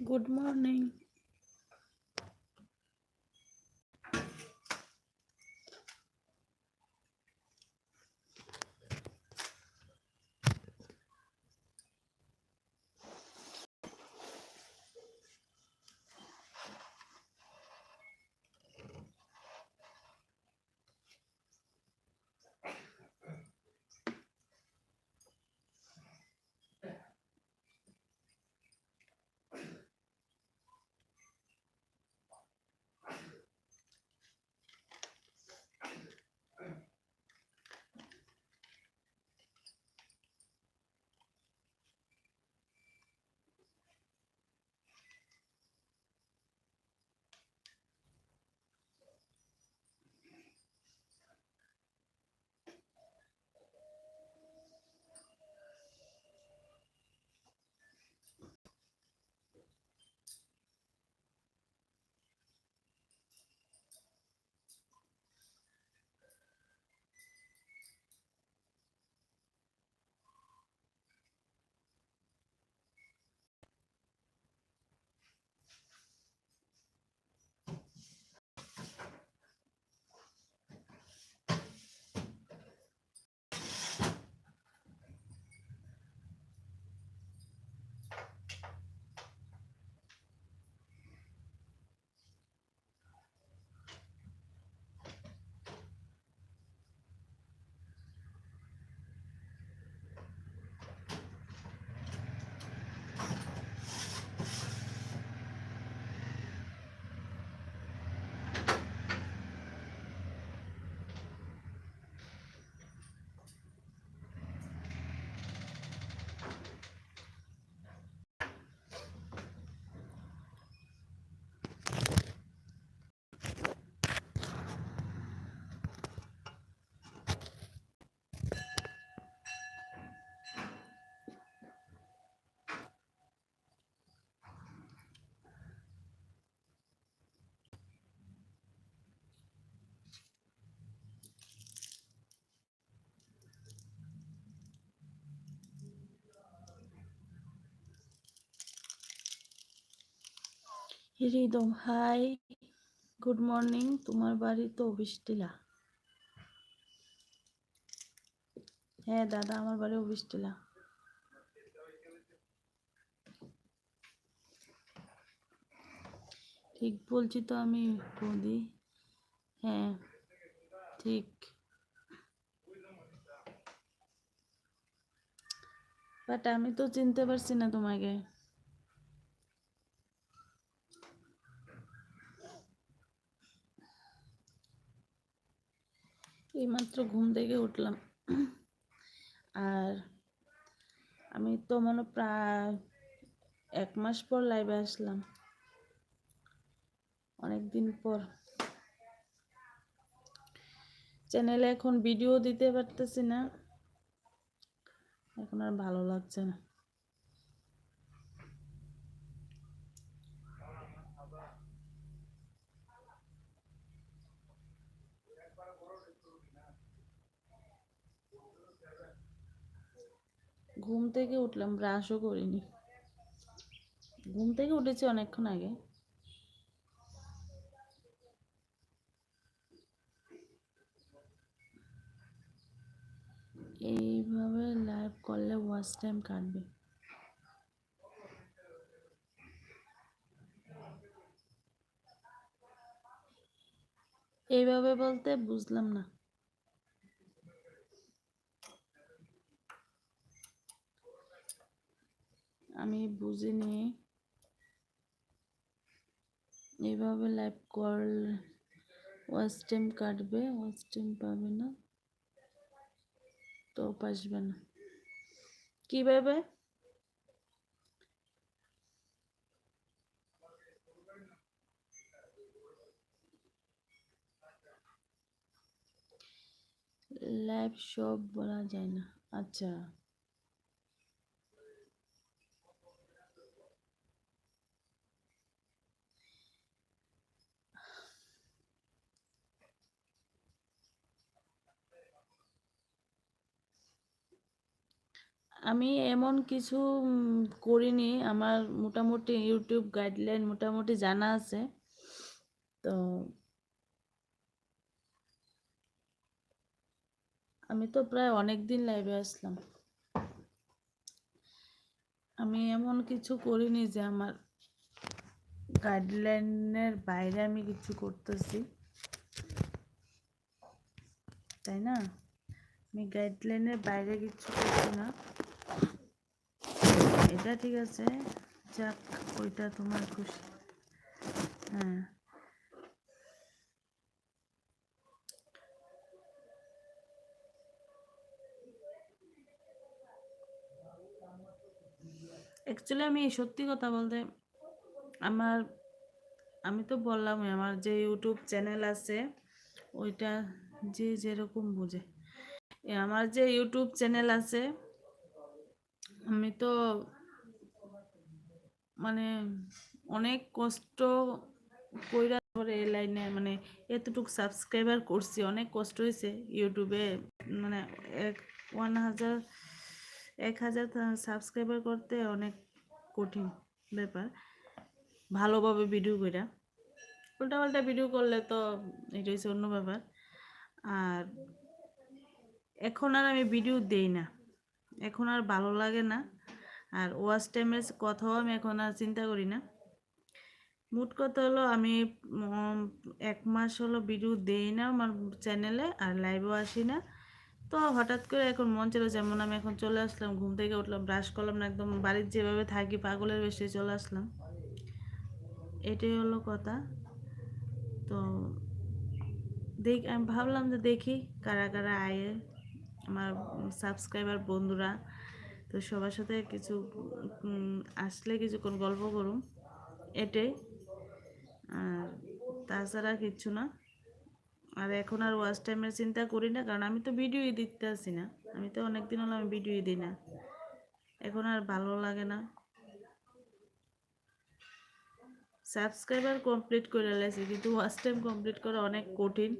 Good morning Hridam hi good morning তোমার বাড়ি তো অবিষ্টিলা হ্যাঁ দাদা, আমার বাড়ি অবিষ্টিলা ঠিক বলছি তো আমি, বৌদি। হ্যাঁ ঠিক। বাট আমি তো চিনতে পারছি না তোমাকে। এইমাত্র ঘুম থেকে উঠলাম। আর আমি তো মনে প্রায় এক মাস পর লাইভে আসলাম। অনেক দিন পর চ্যানেলে এখন ভিডিও দিতে পারতেছি না। এখন আর ভালো লাগছে না। ঘুম থেকে উঠলাম ব্রাশও করিনি। ঘুম থেকে উঠেছি অনেকক্ষণ আগে। এইভাবে লাইভ করলে ওয়াচ টাইম কাটবে। এইভাবে বলতে বুঝলাম না। আমি বুঝিনি এইভাবে লাইভ করলে ওয়াচ টাইম কাটবে ওয়াচ টাইম পাবে না। তো আসবে না। কীভাবে লাইভ সব বলা যায় না। আচ্ছা। আমি এমন কিছু করিনি। আমার মোটামুটি ইউটিউব গাইডলাইন মোটামুটি জানা আছে। তো আমি তো প্রায় অনেক দিন লাইভে আসলাম। আমি এমন কিছু করিনি যে আমার গাইডলাইনের বাইরে আমি কিছু করতেছি। তাই না? আমি গাইডলাইনের বাইরে কিছু করছি না। এটা ঠিক আছে। যাক, ওইটা তোমার খুশি। হ্যাঁ। অ্যাকচুয়ালি আমি সত্যি কথা বলতে আমার, আমি তো বললামই, আমার যে ইউটিউব চ্যানেল আছে, ওইটা যে যেরকম বোঝে। আমার যে ইউটিউব চ্যানেল আছে, আমি তো মানে অনেক কষ্ট কইরা পরে এই লাইনে মানে এতটুকু সাবস্ক্রাইবার করছি, অনেক কষ্ট হয়েছে ইউটিউবে মানে এক ওয়ান হাজার, এক হাজার সাবস্ক্রাইবার করতে অনেক কঠিন ব্যাপার। ভালোভাবে ভিডিও কইরা। উল্টাপাল্টা ভিডিও করলে তো এটা হচ্ছে অন্য ব্যাপার। আর এখন আর আমি ভিডিও দেই না। এখন আর ভালো লাগে না। আর ওয়াচ টাইমের কথাও আমি এখন আর চিন্তা করি না। মোট কথা হলো আমি এক মাস হলো ভিডিও দেই না আমার চ্যানেলে আর লাইভেও আসি না। তো হঠাৎ করে এখন মন ছিল যেমন আমি এখন চলে আসলাম, ঘুম থেকে উঠলাম ব্রাশ করলাম না একদম বাড়ির যেভাবে থাকি পাগলের বেশি চলে আসলাম। এটাই হলো কথা। তো দেখ, আমি ভাবলাম যে দেখি কারা কারা আয়ে আমার সাবস্ক্রাইবার বন্ধুরা। তো সবার সাথে কিছু আসলে কিছুক্ষণ গল্প করুম। এটাই। আর তাছাড়া কিচ্ছু না। আর এখন আর ওয়াচ টাইমের চিন্তা করি না, কারণ আমি তো ভিডিওই দিতে আসি না। আমি তো অনেক দিন হলো আমি ভিডিওই দিই না। এখন আর ভালো লাগে না। সাবস্ক্রাইবার কমপ্লিট করে লাইছি, কিন্তু ওয়াচ টাইম কমপ্লিট করা অনেক কঠিন।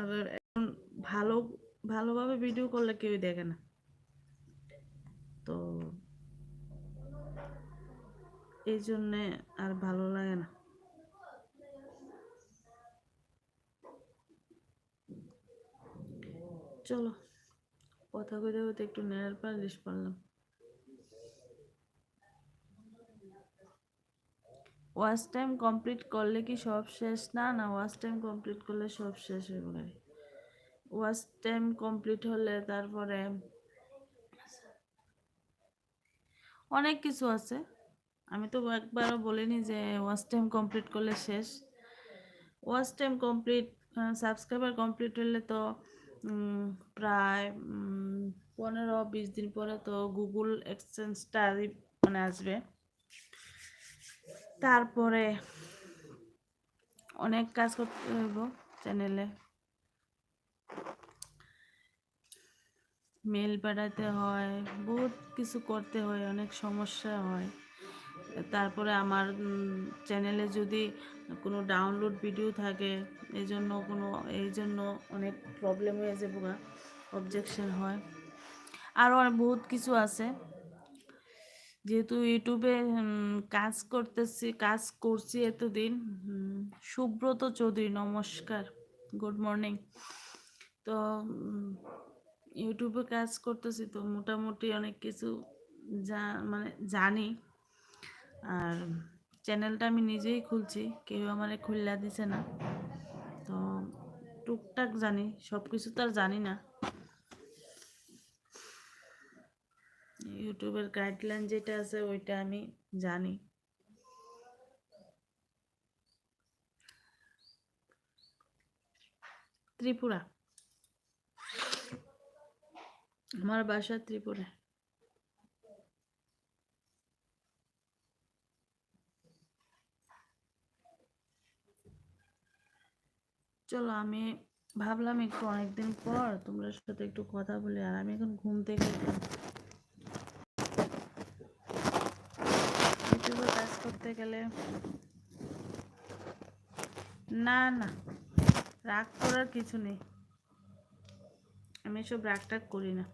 আবার এখন ভালো, ভালোভাবে ভিডিও করলে কেউ দেখে না। তো এই জন্যে আর ভালো লাগে না। চলো, কথা কইতে কইতে একটু নেড়ার পালিশ পারলাম ওয়াচ টাইম কমপ্লিট করলে কি সব শেষ? না না, ওয়াচ টাইম কমপ্লিট করলে সব শেষ হয়ে গেলে ওয়াচ টাইম কমপ্লিট হলে তারপরে অনেক কিছু আছে। আমি তো একবারও বলিনি যে ওয়াচ টাইম কমপ্লিট করলে শেষ। Watch time complete subscriber complete হলে তো প্রায় পনেরো, বিশ দিন পরে তো গুগল এক্সচেঞ্জটা মানে আসবে। তারপরে অনেক কাজ করতে হইব চ্যানেলে। মেল পাঠাতে হয়, বহুত কিছু করতে হয়, অনেক সমস্যা হয়। তারপরে আমার চ্যানেলে যদি কোনো ডাউনলোড ভিডিও থাকে এই জন্য কোনো এই জন্য অনেক প্রবলেম হয়ে যাবে অবজেকশন হয়। আরও বহুত কিছু আছে। যেহেতু ইউটিউবে কাজ করতেছি, কাজ করছি এতদিন সুব্রত চৌধুরী, নমস্কার গুড মর্নিং তো ইউটিউবে কাজ করতেছি তো মোটামুটি অনেক কিছু যা মানে জানি। আর চ্যানেলটা আমি নিজেই খুলছি, কেউ আমারে খুললা দিছে না। তো, টুকটাক জানি সব কিছু তো আর জানি না। ইউটিউবের গাইডলাইন যেটা আছে ওইটা আমি জানি। ত্রিপুরা। আমার বাসা ত্রিপুরা। চলো আমি ভাবলাম একটু অনেকদিন পর তোমরা সাথে একটু কথা বলি, আর আমি এখন ঘুম থেকে উঠলাম ইউটিউবে কাজ করতে গেলে। না না, রাগ করার কিছু নেই। আমি এসব রাগ টাগ করি না।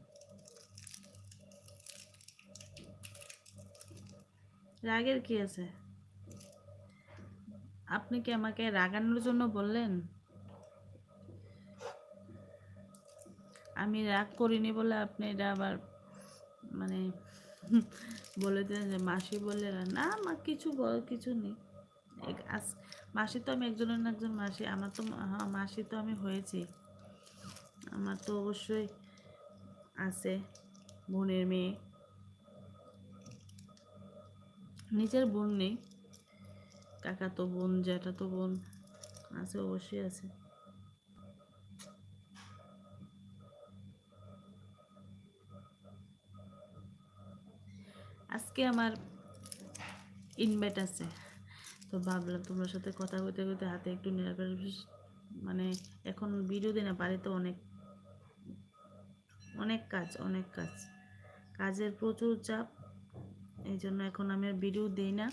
রাগের কি আছে? আপনি কি আমাকে রাগানোর জন্য বললেন? আমি রাগ করিনি বলে আপনি এটা আবার মানে বলে দেন যে মাসি বলে না আমার কিছু বল কিছু নেই। আস- মাসি তো আমি একজনের না একজন মাসি আমার তো হ্যাঁ মাসি তো আমি হয়েছি। আমার তো অবশ্যই আছে বোনের মেয়ে। নিজের বোন নেই কাকা তো বোন জ্যাঠা তো বোন আছে অবশ্যই আছে। আজকে আমার ইনভাইট আছে। তো ভাবলাম তোমার সাথে কথা বলতে বলতে হাতে একটু নার্ভাস মানে এখন দিই না তো অনেক অনেক কাজ অনেক কাজ। কাজের প্রচুর চাপ, এই জন্য এখন আমি আর ভিডিও দিই না।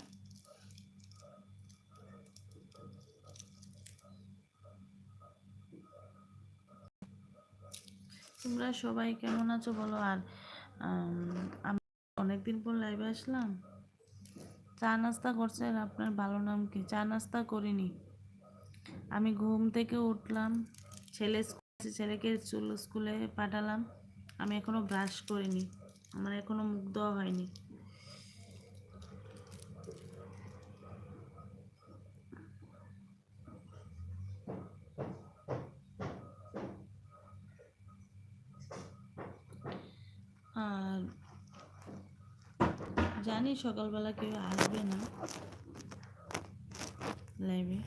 তোমরা সবাই কেমন আছো বলো? আর অনেকদিন পর লাইভে আসলাম। চা নাস্তা করছেন আপনার ভালো নাম কি? চা নাস্তা করিনি। আমি ঘুম থেকে উঠলাম, ছেলে ছেলেকে চুল স্কুলে পাঠালাম। আমি এখনও ব্রাশ করিনি, আমার এখনও মুখ দেওয়া হয়নি আর জানি সকালবেলা কেউ আসবে না লাইভে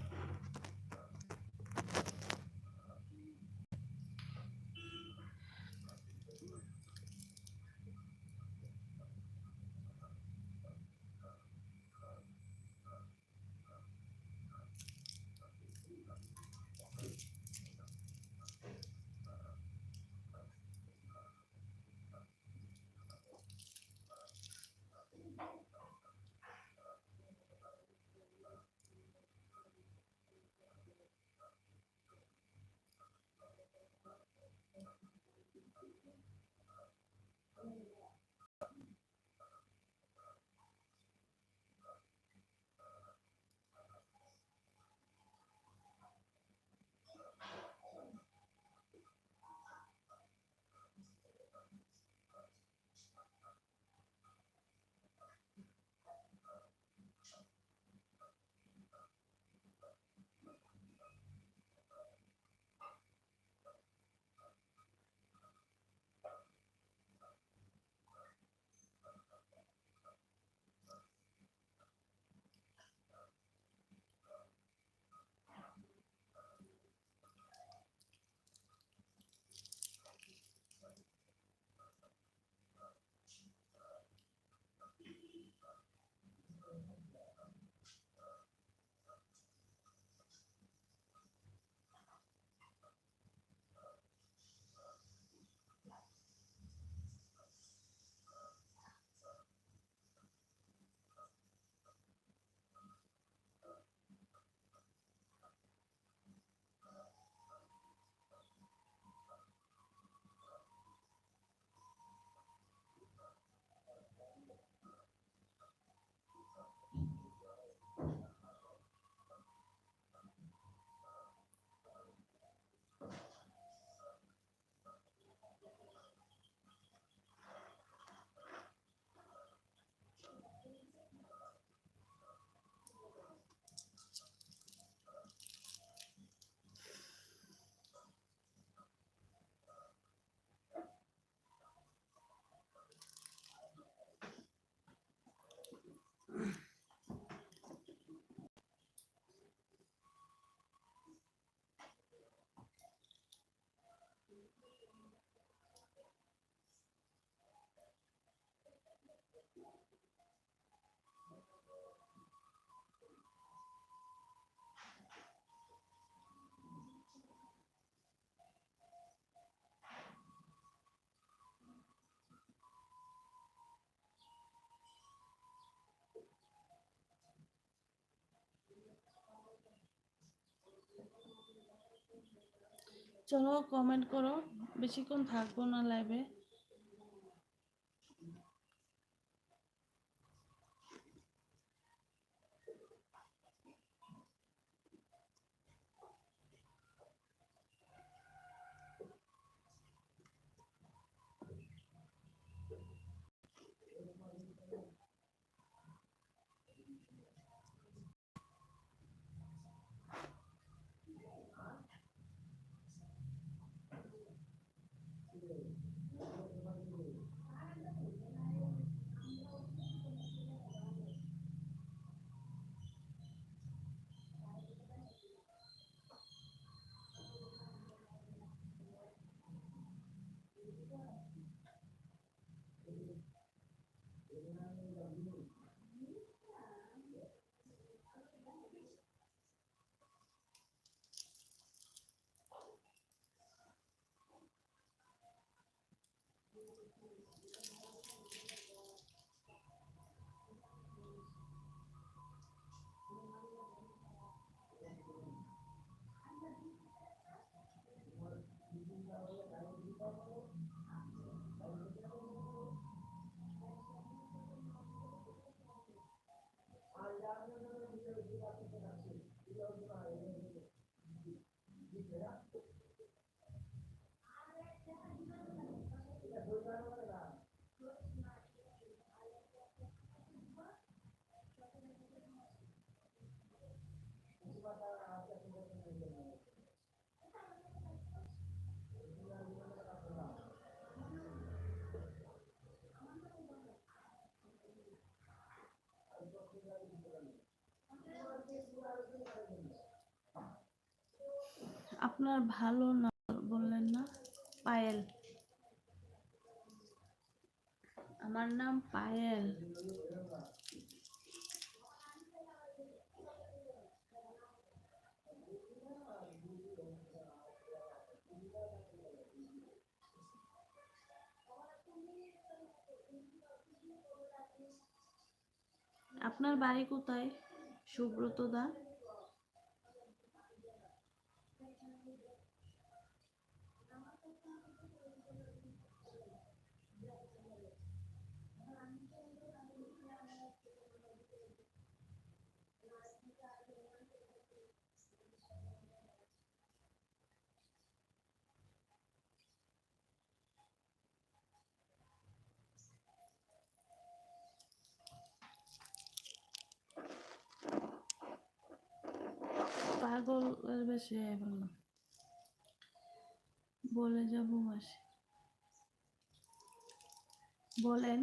চলো কমেন্ট করো। বেশিক্ষণ থাকব না লাইভে আপনার ভালো না বললেন না? পায়েল। আমার নাম পায়েল। আপনার বাড়ি কোথায়? সুব্রত পাগলের বেশি হয়ে বললাম বলে যাব মাসে। বলেন।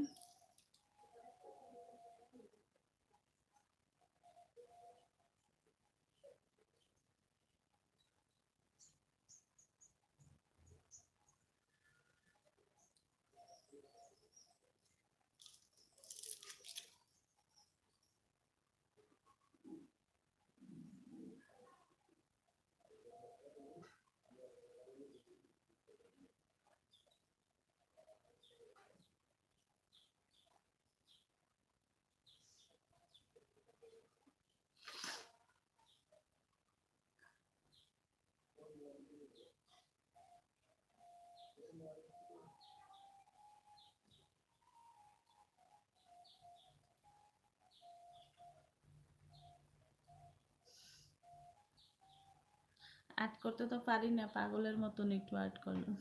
আর্ট করতে তো পারি না পাগলের মতন একটু আর্ট করলাম।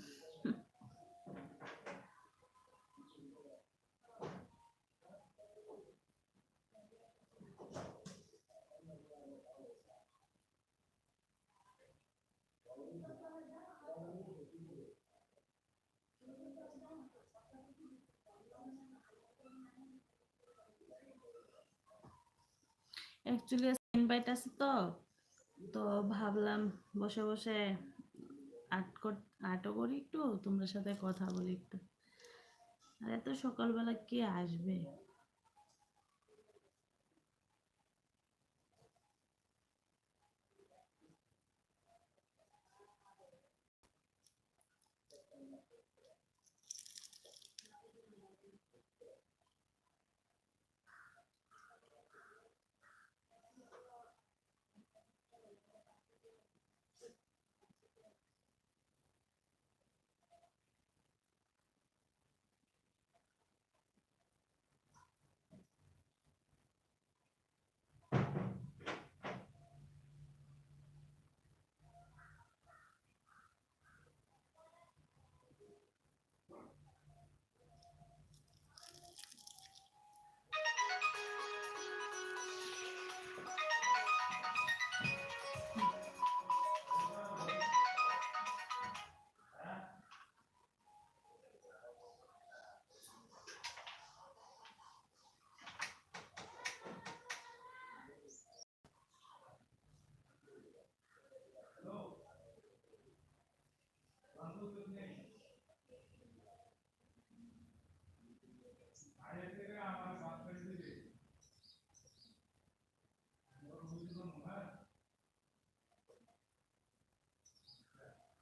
অ্যাকচুয়ালি ইনভাইট আছে তো। তো ভাবলাম বসে বসে আর্ট কর আর্টও করি একটু তোমার সাথে কথা বলি একটু। আর এত সকালবেলা কে আসবে?